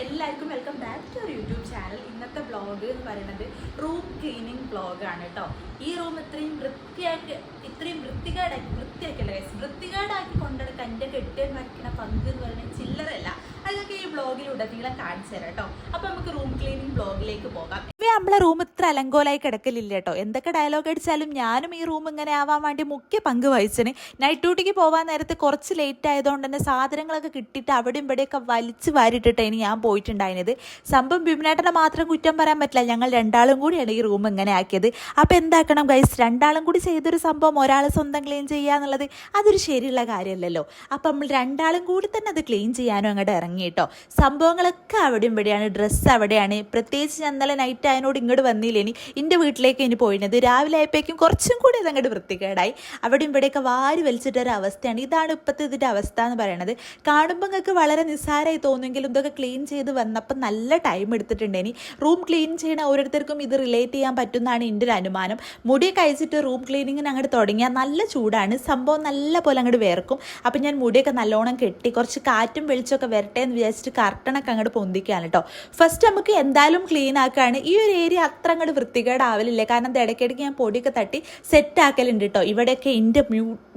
എല്ലാവർക്കും welcome back to our YouTube channel ഇന്നത്തെ blog എന്ന് പറയുന്നത് റൂം ക്ലീനിങ് ബ്ലോഗാണ് കേട്ടോ ഈ റൂം ഇത്രയും വൃത്തിയാക്കി ഇത്രയും വൃത്തികേടാക്കി വൃത്തിയാക്കല്ലേ guys. വൃത്തികേടാക്കി കൊണ്ടുനടക്കാൻ എന്റെ കെട്ടിയൻ വയ്ക്കുന്ന പങ്ക് എന്ന് പറയുന്നത് ചില്ലറല്ല അതൊക്കെ ഈ ബ്ലോഗിലൂടെ നിങ്ങളെ കാണിച്ചു തരാം കേട്ടോ അപ്പോൾ നമുക്ക് റൂം ക്ലീനിങ് ബ്ലോഗിലേക്ക് പോകാം. നമ്മളെ റൂം ഇത്ര അലങ്കോലായി കിടക്കലില്ല കേട്ടോ എന്തൊക്കെ ഡയലോഗ് അടിച്ചാലും ഞാനും ഈ റൂം ഇങ്ങനെ ആവാൻ വേണ്ടി മുഖ്യ പങ്ക് വഹിച്ചിന്. നൈറ്റ് ഡ്യൂട്ടിക്ക് പോകാൻ നേരത്തെ കുറച്ച് ലേറ്റ് ആയതുകൊണ്ട് തന്നെ സാധനങ്ങളൊക്കെ കിട്ടിയിട്ട് അവിടെയും ഇവിടെയൊക്കെ വലിച്ചു വാരിട്ടിട്ടാണ് ഞാൻ പോയിട്ടുണ്ടായിരുന്നത്. സംഭവം ബിമിനേട്ടനെ മാത്രം കുറ്റം പറയാൻ പറ്റില്ല. ഞങ്ങൾ രണ്ടാളും കൂടിയാണ് ഈ റൂം ഇങ്ങനെ ആക്കിയത്. അപ്പോൾ എന്താക്കണം ഗൈസ് രണ്ടാളും കൂടി ചെയ്തൊരു സംഭവം ഒരാൾ സ്വന്തം ക്ലീൻ ചെയ്യുക എന്നുള്ളത് അതൊരു ശരിയുള്ള കാര്യമല്ലല്ലോ. അപ്പം നമ്മൾ രണ്ടാളും കൂടി തന്നെ അത് ക്ലീൻ ചെയ്യാനും അങ്ങോട്ട് ഇറങ്ങി കേട്ടോ സംഭവങ്ങളൊക്കെ അവിടെയും ഇവിടെയാണ്. ഡ്രസ്സ് അവിടെയാണ്. പ്രത്യേകിച്ച് ഞാൻ ഇന്നലെ നൈറ്റ് അതിനോട് ഇങ്ങോട്ട് വന്നില്ലേനി എന്റെ വീട്ടിലേക്ക് ഇനി പോയിരുന്നത് രാവിലെ ആയപ്പോഴേക്കും കുറച്ചും കൂടി അത് അങ്ങോട്ട് വൃത്തികേടായി. അവിടെയും ഇവിടെയൊക്കെ വാരി വലിച്ചിട്ടൊരു അവസ്ഥയാണ് ഇതാണ് ഇപ്പോഴത്തെ ഇതിന്റെ അവസ്ഥ എന്ന് പറയുന്നത് കാണുമ്പോൾ നിങ്ങൾക്ക് വളരെ നിസ്സാരമായി തോന്നുമെങ്കിലും ഇതൊക്കെ ക്ലീൻ ചെയ്ത് വന്നപ്പോൾ നല്ല ടൈം എടുത്തിട്ടുണ്ട് ഇനി. റൂം ക്ലീൻ ചെയ്യണ ഓരോരുത്തർക്കും ഇത് റിലേറ്റ് ചെയ്യാൻ പറ്റുന്നതാണ് എന്റെ ഒരു അനുമാനം. മുടി അയച്ചിട്ട് റൂം ക്ലീനിങ്ങിന് അങ്ങോട്ട് തുടങ്ങിയാൽ നല്ല ചൂടാണ്. സംഭവം നല്ല പോലെ അങ്ങോട്ട് വേർക്കും. അപ്പം ഞാൻ മുടിയൊക്കെ നല്ലോണം കെട്ടി കുറച്ച് കാറ്റും വെളിച്ചമൊക്കെ വരട്ടെ എന്ന് വിചാരിച്ചിട്ട് കർട്ടണൊക്കെ അങ്ങോട്ട് പൊന്തിക്കുകയാണ് കേട്ടോ. ഫസ്റ്റ് നമുക്ക് എന്തായാലും ക്ലീൻ ആക്കുകയാണ്. ഈ ഒരു ഏരിയ അത്ര അങ്ങോട്ട് വൃത്തികേടാവലില്ല. കാരണം ഇടയ്ക്കിടയ്ക്ക് ഞാൻ പൊടിയൊക്കെ തട്ടി സെറ്റ് ആക്കലുണ്ട് കേട്ടോ ഇവിടെയൊക്കെ എന്റെ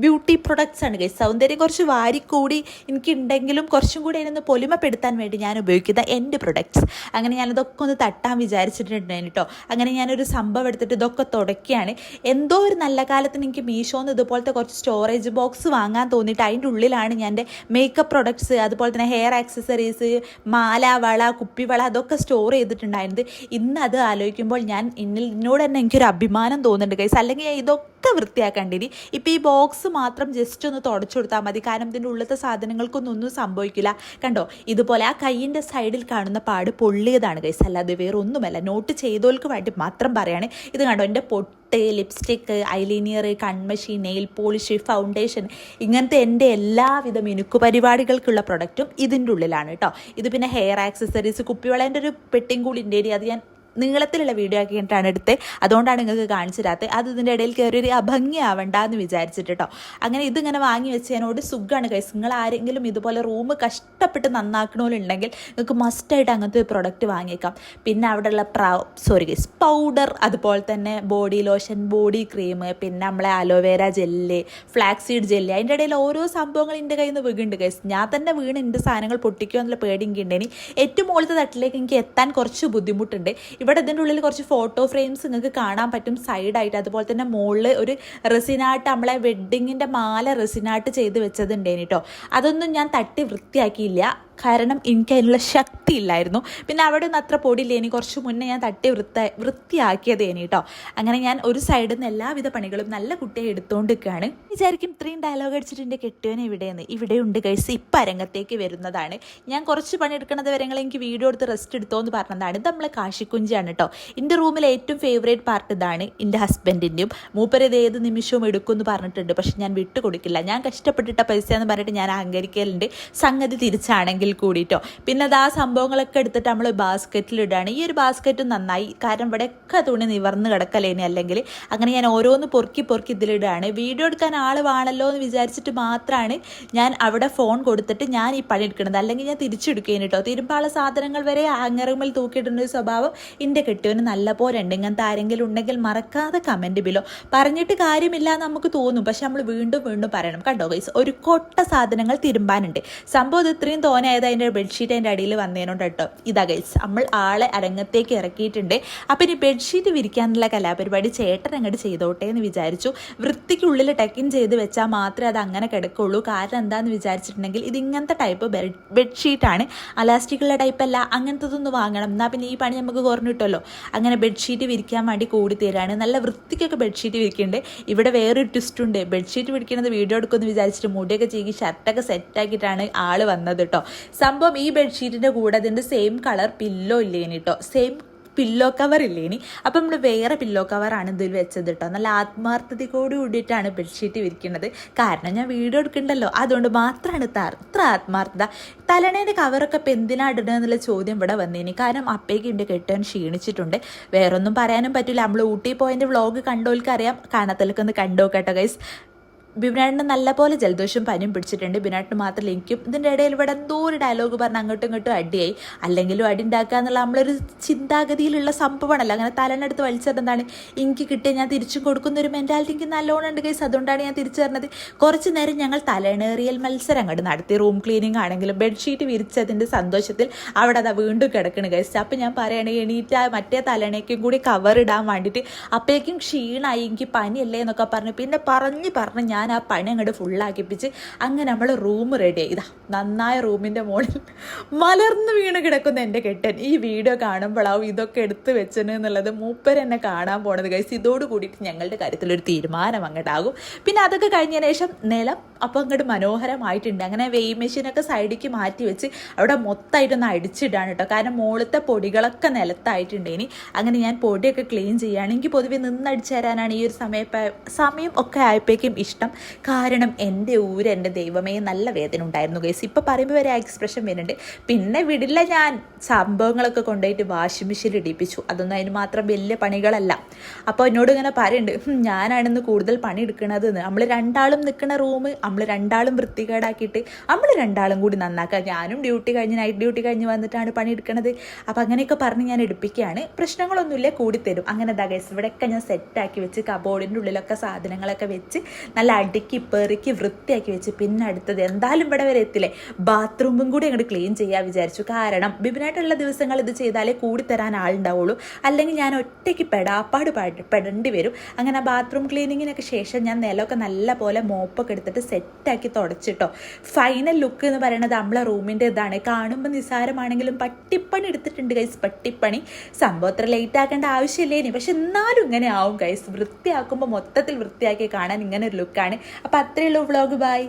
ബ്യൂട്ടി പ്രൊഡക്ട്സ് ആണ് ഗൈസ് സൗന്ദര്യം കുറച്ച് വാരിക്കൂടി എനിക്കുണ്ടെങ്കിലും കുറച്ചും കൂടി അതിനൊന്ന് പൊലിമപ്പെടുത്താൻ വേണ്ടി ഞാൻ ഉപയോഗിക്കുന്ന എന്റെ പ്രൊഡക്ട്സ് അങ്ങനെ ഞാനതൊക്കെ ഒന്ന് തട്ടാൻ വിചാരിച്ചിട്ടുണ്ടായിരുന്നു കേട്ടോ അങ്ങനെ ഞാനൊരു സംഭവം എടുത്തിട്ട് ഇതൊക്കെ തുടക്കുകയാണ് എന്തോ ഒരു നല്ല കാലത്തിന് എനിക്ക് മീഷോന്ന് ഇതുപോലത്തെ കുറച്ച് സ്റ്റോറേജ് ബോക്സ് വാങ്ങാൻ തോന്നിയിട്ട് അതിന്റെ ഉള്ളിലാണ് ഞാൻ എന്റെ മേക്കപ്പ് പ്രൊഡക്ട്സ് അതുപോലെ തന്നെ ഹെയർ ആക്സസറീസ് മാല വള കുപ്പിവള അതൊക്കെ സ്റ്റോർ ചെയ്തിട്ടുണ്ടായിരുന്നത്. ഇന്ന് അത് ആലോചിക്കുമ്പോൾ ഞാൻ എന്നിൽ എന്നോട് തന്നെ എനിക്കൊരു അഭിമാനം തോന്നുന്നുണ്ട് കൈസ് അല്ലെങ്കിൽ ഇതൊക്കെ ഇതൊക്കെ വൃത്തിയാക്കേണ്ടിനി ഇപ്പം ഈ ബോക്സ് മാത്രം ജസ്റ്റ് ഒന്ന് തുടച്ചു കൊടുത്താൽ മതി. കാരണം ഇതിന്റെ ഉള്ളത്തെ സാധനങ്ങൾക്കൊന്നും ഒന്നും സംഭവിക്കില്ല. കണ്ടോ? ഇതുപോലെ ആ കൈയിന്റെ സൈഡിൽ കാണുന്ന പാട് പൊള്ളിയതാണ് കൈസ് അല്ലാതെ വേറെ ഒന്നുമല്ല നോട്ട് ചെയ്തോൾക്ക് വേണ്ടി മാത്രം പറയാണ്. ഇത് കണ്ടോ? എന്റെ പൊട്ട് ലിപ്സ്റ്റിക്ക് ഐലൈനിയർ കൺമഷി നെയിൽ പോളിഷ് ഫൗണ്ടേഷൻ ഇങ്ങനത്തെ എന്റെ എല്ലാവിധ മിനുക്കു പരിപാടികൾക്കുള്ള പ്രൊഡക്റ്റും ഇതിന്റെ ഉള്ളിലാണ് കേട്ടോ. ഇത് പിന്നെ ഹെയർ ആക്സസറീസ് കുപ്പിവളേന്റെ ഒരു പെട്ടിയും കൂടി ഉണ്ട് അത് ഞാൻ നീളത്തിലുള്ള വീഡിയോ ആക്കിയിട്ടാണ് എടുത്തത് അതുകൊണ്ടാണ് നിങ്ങൾക്ക് കാണിച്ചു തരാത്തത്. അത് ഇതിന്റെ ഇടയിൽ കയറി ഒരു അഭംഗിയാവണ്ട എന്ന് വിചാരിച്ചിട്ട് കേട്ടോ അങ്ങനെ ഇതിങ്ങനെ വാങ്ങി വെച്ചതിനോട് സുഖമാണ് കൈസ് നിങ്ങൾ ആരെങ്കിലും ഇതുപോലെ റൂം കഷ്ടപ്പെട്ട് നന്നാക്കണമെന്നുണ്ടെങ്കിൽ നിങ്ങൾക്ക് മസ്റ്റായിട്ട് അങ്ങനത്തെ ഒരു പ്രൊഡക്റ്റ് വാങ്ങിയേക്കാം. പിന്നെ അവിടെയുള്ള പ്ര സോറി ഗൈസ് പൗഡർ അതുപോലെ തന്നെ ബോഡി ലോഷൻ ബോഡി ക്രീം പിന്നെ നമ്മളെ aloe vera gel flax seed gel അതിന്റെ ഇടയിൽ ഓരോ സംഭവങ്ങൾ എന്റെ കയ്യിൽ നിന്ന് വീകുന്നുണ്ട് ഗൈസ് ഞാൻ തന്നെ വീണ് എന്റെ സാധനങ്ങൾ പൊട്ടിക്കുമോ എന്നുള്ള പേടി ഇനി ഏറ്റവും മുകളിലത്തെ തട്ടിലേക്ക് എനിക്ക് എത്താൻ കുറച്ച് ബുദ്ധിമുട്ടുണ്ട്. ഇവിടെ ഇതിന്റെ ഉള്ളിൽ കുറച്ച് ഫോട്ടോ ഫ്രെയിംസ് നിങ്ങൾക്ക് കാണാൻ പറ്റും സൈഡായിട്ട് അതുപോലെ തന്നെ മുകളിൽ ഒരു റെസിനാട്ട് നമ്മളെ വെഡ്ഡിങ്ങിന്റെ മാല റെസിനാട്ട് ചെയ്ത് വെച്ചതുണ്ടേനി കേട്ടോ അതൊന്നും ഞാൻ തട്ടി വൃത്തിയാക്കിയില്ല. കാരണം എനിക്ക് അതിനുള്ള ശക്തി ഇല്ലായിരുന്നു. പിന്നെ അവിടെ ഒന്നും അത്ര പൊടിയില്ലേനി കുറച്ച് മുന്നേ ഞാൻ തട്ടി വൃത്ത വൃത്തിയാക്കിയതേനി കേട്ടോ അങ്ങനെ ഞാൻ ഒരു സൈഡിൽ നിന്ന് എല്ലാവിധ പണികളും നല്ല കുട്ടിയെ എടുത്തുകൊണ്ട് നിൽക്കുകയാണ് വിചാരിക്കും ഇത്രയും ഡയലോഗ് അടിച്ചിട്ടുണ്ട് കിട്ടിയവനെ ഇവിടെയെന്ന് ഇവിടെ ഉണ്ട് കഴിച്ച് ഇപ്പം അരങ്ങത്തേക്ക് വരുന്നതാണ്. ഞാൻ കുറച്ച് പണി എടുക്കുന്നത് വരെ എനിക്ക് വീഡിയോ എടുത്ത് റെസ്റ്റ് എടുത്തോ എന്ന് പറഞ്ഞതാണ്. ഇത് നമ്മളെ കാശിക്കുഞ്ചിയാണ് കേട്ടോ എന്റെ റൂമിലെ ഏറ്റവും ഫേവറേറ്റ് പാർട്ട് ഇതാണ് എന്റെ ഹസ്ബൻഡിന്റെയും മൂപ്പര് ഇത് ഏത് നിമിഷവും എടുക്കും എന്ന് പറഞ്ഞിട്ടുണ്ട്. പക്ഷെ ഞാൻ വിട്ടുകൊടുക്കില്ല. ഞാൻ കഷ്ടപ്പെട്ടിട്ട പൈസ എന്ന് പറഞ്ഞിട്ട് ഞാൻ അഹങ്കരിക്കലുണ്ട്. സംഗതി തിരിച്ചാണെങ്കിൽ കൂടിയിട്ടോ പിന്നെ അത് ആ സംഭവങ്ങളൊക്കെ എടുത്തിട്ട് നമ്മൾ ബാസ്ക്കറ്റിൽ ബാസ്ക്കറ്റിലിടുകയാണ് ഈ ഒരു ബാസ്ക്കറ്റ് നന്നായി കാരണം ഇവിടെയൊക്കെ തുണി നിവർന്ന് കിടക്കലേനി അല്ലെങ്കിൽ അങ്ങനെ ഞാൻ ഓരോന്ന് പൊറുക്കി പൊറുക്കി ഇതിലിടുകയാണ് വീഡിയോ എടുക്കാൻ ആൾ വേണമല്ലോ എന്ന് വിചാരിച്ചിട്ട് മാത്രമാണ് ഞാൻ അവിടെ ഫോൺ കൊടുത്തിട്ട് ഞാൻ ഈ പണി എടുക്കുന്നത്. അല്ലെങ്കിൽ ഞാൻ തിരിച്ചെടുക്കുകയും കേട്ടോ. തിരുമ്പാള സാധനങ്ങൾ വരെ ആങ്ങറുമ്പിൽ തൂക്കിയിടുന്ന ഒരു സ്വഭാവം എന്റെ കെട്ടിയവന് നല്ല പോലെ ഉണ്ട്. ഇങ്ങനത്തെ ആരെങ്കിലും ഉണ്ടെങ്കിൽ മറക്കാതെ കമന്റ് ബിലോ പറഞ്ഞിട്ട് കാര്യമില്ല എന്ന് നമുക്ക് തോന്നും. പക്ഷെ നമ്മൾ വീണ്ടും വീണ്ടും പറയണം. കണ്ടോ ഗൈസ് ഒരു കൊട്ട സാധനങ്ങൾ തിരുമ്പാനുണ്ട്. സംഭവം ഇത് ഇത്രയും തോന്നിയായത് അതിന്റെ ബെഡ്ഷീറ്റ് അതിന്റെ അടിയിൽ വന്നതിനോണ്ട് കേട്ടോ. ഇതാ ഗൈസ് നമ്മൾ ആളെ അരങ്ങത്തേക്ക് ഇറക്കിയിട്ടുണ്ട്. അപ്പം ഇനി ബെഡ്ഷീറ്റ് വിരിക്കാനുള്ള കലാപരിപാടി ചേട്ടൻ അങ്ങോട്ട് ചെയ്തോട്ടെ എന്ന് വിചാരിച്ചു. വൃത്തിക്കുള്ളിൽ ടെക്കിൻ ചെയ്ത് വെച്ചാൽ മാത്രമേ അത് അങ്ങനെ കിടക്കുള്ളൂ. കാരണം എന്താണെന്ന് വിചാരിച്ചിട്ടുണ്ടെങ്കിൽ ഇത് ഇങ്ങനത്തെ ടൈപ്പ് ബെഡ്ഷീറ്റാണ് അലാസ്റ്റിക്കുള്ള ടൈപ്പ് അല്ല. അങ്ങനത്തതൊന്ന് വാങ്ങണം. എന്നാൽ പിന്നെ ഈ പണി നമുക്ക് കുറഞ്ഞു കിട്ടുമല്ലോ. അങ്ങനെ ബെഡ്ഷീറ്റ് വിരിക്കാൻ വേണ്ടി കൂടി തരാണ്. നല്ല വൃത്തിക്കൊക്കെ ബെഡ്ഷീറ്റ് വിരിക്കുന്നുണ്ട്. ഇവിടെ വേറൊരു ട്വിസ്റ്റ് ഉണ്ട്. ബെഡ്ഷീറ്റ് വിരിക്കുന്നത് വീഡിയോ എടുക്കുമെന്ന് വിചാരിച്ചിട്ട് മുടിയൊക്കെ ചെയ്യി ഷർട്ടൊക്കെ സെറ്റാക്കിയിട്ടാണ് ആൾ വന്നത് കേട്ടോ. സംഭവം ഈ ബെഡ്ഷീറ്റിന്റെ കൂടെ അതിന്റെ സെയിം കളർ പില്ലോ ഇല്ലേനി കേട്ടോ സെയിം പില്ലോ കവർ ഇല്ലേനി. അപ്പം നമ്മൾ വേറെ പില്ലോ കവറാണ് ഇതിൽ വെച്ചത് കേട്ടോ നല്ല ആത്മാർത്ഥതയോട് കൂടിയിട്ടാണ് ബെഡ്ഷീറ്റ് വിരിക്കുന്നത് കാരണം ഞാൻ വീഡിയോ എടുക്കണ്ടല്ലോ. അതുകൊണ്ട് മാത്രമാണ് ഇത്ര ആത്മാർത്ഥത. തലണേന്റെ കവറൊക്കെ ഇപ്പം എന്തിനാ ഇടുന്നത് എന്നുള്ള ചോദ്യം ഇവിടെ വന്നേനി. കാരണം അപ്പേക്ക് ഉണ്ട് കെട്ടാൻ ക്ഷീണിച്ചിട്ടുണ്ട്. വേറൊന്നും പറയാനും പറ്റില്ല നമ്മൾ ഊട്ടി പോയതിന്റെ വ്ളോഗ് കണ്ടോൽക്കറിയാം. കാണത്തിലൊക്കെ ഒന്ന് കണ്ടോ കേട്ടോ ഗൈസ് ബിബിനാട്ടിന് നല്ലപോലെ ജലദോഷം പനിയും പിടിച്ചിട്ടുണ്ട്. ബിബിനാട്ടിന് മാത്രമല്ല എനിക്കും ഇതിന്റെ ഇടയിൽ ഇവിടെ എന്തോ ഒരു ഡയലോഗ് പറഞ്ഞ് അങ്ങോട്ടും ഇങ്ങോട്ടും അടിയായി. അല്ലെങ്കിലും അടി ഉണ്ടാക്കുക എന്നുള്ള നമ്മളൊരു ചിന്താഗതിയിലുള്ള സംഭവമാണല്ലോ. അങ്ങനെ തലനെടുത്ത് വലിച്ചെന്താണ് എനിക്ക് കിട്ടിയ ഞാൻ തിരിച്ചും കൊടുക്കുന്ന ഒരു മെന്റാലിറ്റി എനിക്ക് നല്ലോണം ഉണ്ട് കേസ് അതുകൊണ്ടാണ് ഞാൻ തിരിച്ചു തരുന്നത് കുറച്ച് നേരം ഞങ്ങൾ തലേണേറിയൽ മത്സരം അങ്ങോട്ട് നടത്തി. റൂം ക്ലീനിങ് ആണെങ്കിലും ബെഡ്ഷീറ്റ് വിരിച്ചതിന്റെ സന്തോഷത്തിൽ അവിടെ അതാ വീണ്ടും കിടക്കണ കേസ് അപ്പം ഞാൻ പറയുകയാണെങ്കിൽ എണീറ്റ് മറ്റേ തലേണയ്ക്കും കൂടി കവർ ഇടാൻ വേണ്ടിയിട്ട് അപ്പോഴേക്കും ക്ഷീണമായി എനിക്ക് പനിയല്ലേ എന്നൊക്കെ പറഞ്ഞു. പിന്നെ പറഞ്ഞ് പറഞ്ഞ് ഞാൻ ആ പണി അങ്ങോട്ട് ഫുള്ളാക്കിപ്പിച്ച് അങ്ങനെ നമ്മൾ റൂം റെഡിയായി ഇതാ നന്നായ റൂമിന്റെ മുകളിൽ മലർന്നു വീണ് കിടക്കുന്ന എന്റെ കെട്ടൻ. ഈ വീഡിയോ കാണുമ്പോഴാവും ഇതൊക്കെ എടുത്തു വെച്ചെന്ന് എന്നുള്ളത് മൂപ്പർ എന്നെ കാണാൻ പോണത്. കഴിച്ച് ഇതോട് കൂടിയിട്ട് ഞങ്ങളുടെ കാര്യത്തിലൊരു തീരുമാനം അങ്ങോട്ടാകും പിന്നെ അതൊക്കെ കഴിഞ്ഞതിന് ശേഷം നിലം അപ്പോൾ അങ്ങോട്ട് മനോഹരമായിട്ടുണ്ട്. അങ്ങനെ വെയ് മെഷീനൊക്കെ സൈഡിലേക്ക് മാറ്റി വെച്ച് അവിടെ മൊത്തമായിട്ടൊന്ന് അടിച്ചിടാണ് കേട്ടോ കാരണം മുകളിലത്തെ പൊടികളൊക്കെ നിലത്തായിട്ടുണ്ട്. ഇനി അങ്ങനെ ഞാൻ പൊടിയൊക്കെ ക്ലീൻ ചെയ്യുകയാണ്. എനിക്ക് പൊതുവെ നിന്നടിച്ചു തരാനാണ് ഈ ഒരു സമയ സമയം ഒക്കെ ആയപ്പോഴേക്കും ഇഷ്ടം. കാരണം എന്റെ ഊര് എന്റെ ദൈവമേ നല്ല വേദന ഉണ്ടായിരുന്നു ഗൈസ് ഇപ്പോൾ പറയുമ്പോൾ വരെ ആ എക്സ്പ്രഷൻ വരുന്നുണ്ട്. പിന്നെ വിടില്ല ഞാൻ സംഭവങ്ങളൊക്കെ കൊണ്ടുപോയിട്ട് വാഷിംഗ് മെഷീനിൽ ഇടിപ്പിച്ചു. അതൊന്നും അതിന് മാത്രം വലിയ പണികളല്ല. അപ്പോൾ എന്നോട് ഇങ്ങനെ പറയുന്നുണ്ട് "ഹും, ഞാനാണിന്ന് കൂടുതൽ പണി എടുക്കുന്നത് നമ്മൾ രണ്ടാളും നിൽക്കുന്ന റൂം നമ്മൾ രണ്ടാളും വൃത്തികേടാക്കിയിട്ട് നമ്മൾ രണ്ടാളും കൂടി നന്നാക്കുക ഞാനും ഡ്യൂട്ടി കഴിഞ്ഞ് നൈറ്റ് ഡ്യൂട്ടി കഴിഞ്ഞ് വന്നിട്ടാണ് പണി എടുക്കണത്. അപ്പോൾ അങ്ങനെയൊക്കെ പറഞ്ഞ് ഞാൻ എടുപ്പിക്കുകയാണ്. പ്രശ്നങ്ങളൊന്നുമില്ല കൂടിത്തരും അങ്ങനെ ദഗൈസ് ഗൈസ് ഇവിടെയൊക്കെ ഞാൻ സെറ്റാക്കി വെച്ച് കബോർഡിന്റെ ഉള്ളിലൊക്കെ സാധനങ്ങളൊക്കെ വെച്ച് നല്ല അടുക്കി പെറുക്കി വൃത്തിയാക്കി വെച്ച്. പിന്നെ അടുത്തത് എന്തായാലും ഇവിടെ വരെ എത്തില്ലേ? ബാത്റൂമും കൂടി അങ്ങോട്ട് ക്ലീൻ ചെയ്യാൻ വിചാരിച്ചു. കാരണം ബിബിനായിട്ടുള്ള ദിവസങ്ങൾ ഇത് ചെയ്താലേ കൂടി കൂടിത്തരാൻ ആളുണ്ടാവുള്ളൂ. അല്ലെങ്കിൽ ഞാൻ ഒറ്റയ്ക്ക് പെടാപ്പാട് പാട്- പെടേണ്ടി വരും. അങ്ങനെ ബാത്റൂം ക്ലീനിങ്ങിനൊക്കെ ശേഷം ഞാൻ നിലമൊക്കെ നല്ല പോലെ മോപ്പൊക്കെ എടുത്തിട്ട് സെറ്റാക്കി തുടച്ചിട്ടോ. ഫൈനൽ ലുക്ക് എന്ന് പറയുന്നത് നമ്മളെ റൂമിന്റെ ഇതാണ്. കാണുമ്പോൾ നിസ്സാരമാണെങ്കിലും പട്ടിപ്പണി എടുത്തിട്ടുണ്ട് ഗൈസ് പട്ടിപ്പണി. സംഭവം അത്ര ലേറ്റ് ആക്കേണ്ട ആവശ്യമില്ലേ ഇനി? പക്ഷെ എന്നാലും ഇങ്ങനെ ആവും ഗൈസ് വൃത്തിയാക്കുമ്പോൾ മൊത്തത്തിൽ വൃത്തിയാക്കി കാണാൻ ഇങ്ങനെ ഒരു ലുക്കാണ് അപ്പോൾ അത്രയുള്ള വ്ളോഗ് ബൈ